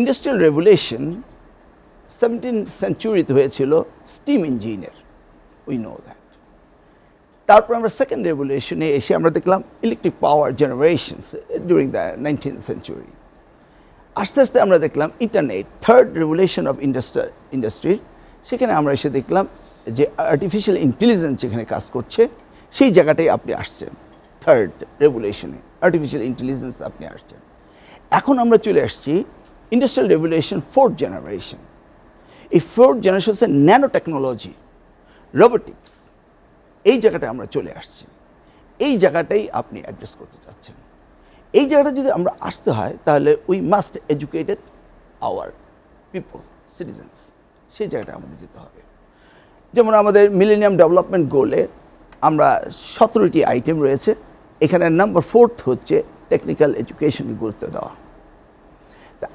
Industrial revolution seventeen সেঞ্চুরিতে হয়েছিল steam ইঞ্জিনের we know that তারপর আমরা সেকেন্ড রেভুলেশনে এসে আমরা দেখলাম electric power generations during the nineteen century আস্তে আস্তে আমরা দেখলাম internet third revolution of industry ইন্ডাস্ট্রির সেখানে আমরা এসে দেখলাম যে আর্টিফিশিয়াল ইন্টেলিজেন্স যেখানে কাজ করছে, সেই জায়গাটাই আপনি আসছেন থার্ড রেভুলেশনে আর্টিফিশিয়াল ইন্টেলিজেন্স আপনি আসছেন। এখন আমরা চলে আসছি ইন্ডাস্ট্রিয়াল রেভুলেশন ফোর্থ জেনারেশন এই ফোর্থ জেনারেশন হচ্ছে ন্যানো টেকনোলজি রোবোটিক্স এই জায়গাটায় আমরা চলে আসছি। এই জায়গাটাই আপনি অ্যাড্রেস করতে চাচ্ছেন। এই জায়গাটা যদি আমরা আসতে হয়, তাহলে we must educated our people citizens সেই জায়গাটা আমাদের যেতে হবে। যেমন আমাদের মিলেনিয়াম ডেভেলপমেন্ট গোলে আমরা সতেরোটি আইটেম রয়েছে। এখানে নাম্বার ফোর্থ হচ্ছে টেকনিক্যাল এডুকেশনকে গুরুত্ব দেওয়া।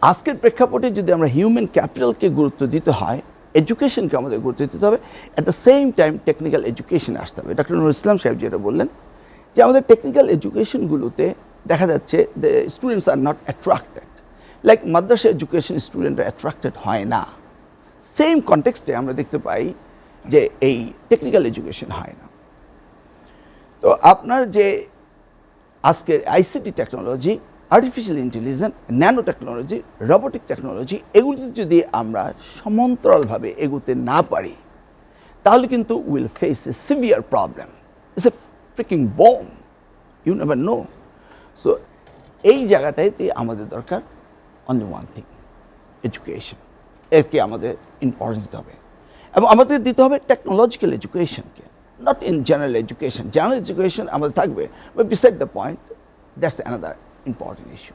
আজকের প্রেক্ষাপটে যদি আমরা হিউম্যান ক্যাপিটালকে গুরুত্ব দিতে হয় এডুকেশনকে আমাদের গুরুত্ব দিতে হবে at the same time technical education আসতে হবে। ডক্টর নুরুল ইসলাম সাহেব যেটা বললেন, যে আমাদের টেকনিক্যাল এডুকেশনগুলোতে দেখা যাচ্ছে the students are not attracted like Madrasa education স্টুডেন্টরা অ্যাট্রাক্টেড হয় না। সেম কনটেক্সটে আমরা দেখতে পাই যে এই টেকনিক্যাল এডুকেশন হয় না। তো আপনার যে আজকের ICT technology artificial intelligence nano technology robotic technology এগুলিতে যদি আমরা সমান্তরালভাবে এগোতে না পারি, তাহলে কিন্তু will face a severe problem it's a freaking bomb you never know so এই জায়গাটাইতে আমাদের দরকার অনলি ওয়ান থিং এডুকেশন একে আমাদের ইম্পর্টেন্স দিতে হবে। এবং আমাদের দিতে হবে technological এডুকেশনকে not in general education general education আমাদের থাকবে। Beside the point that's another important issue.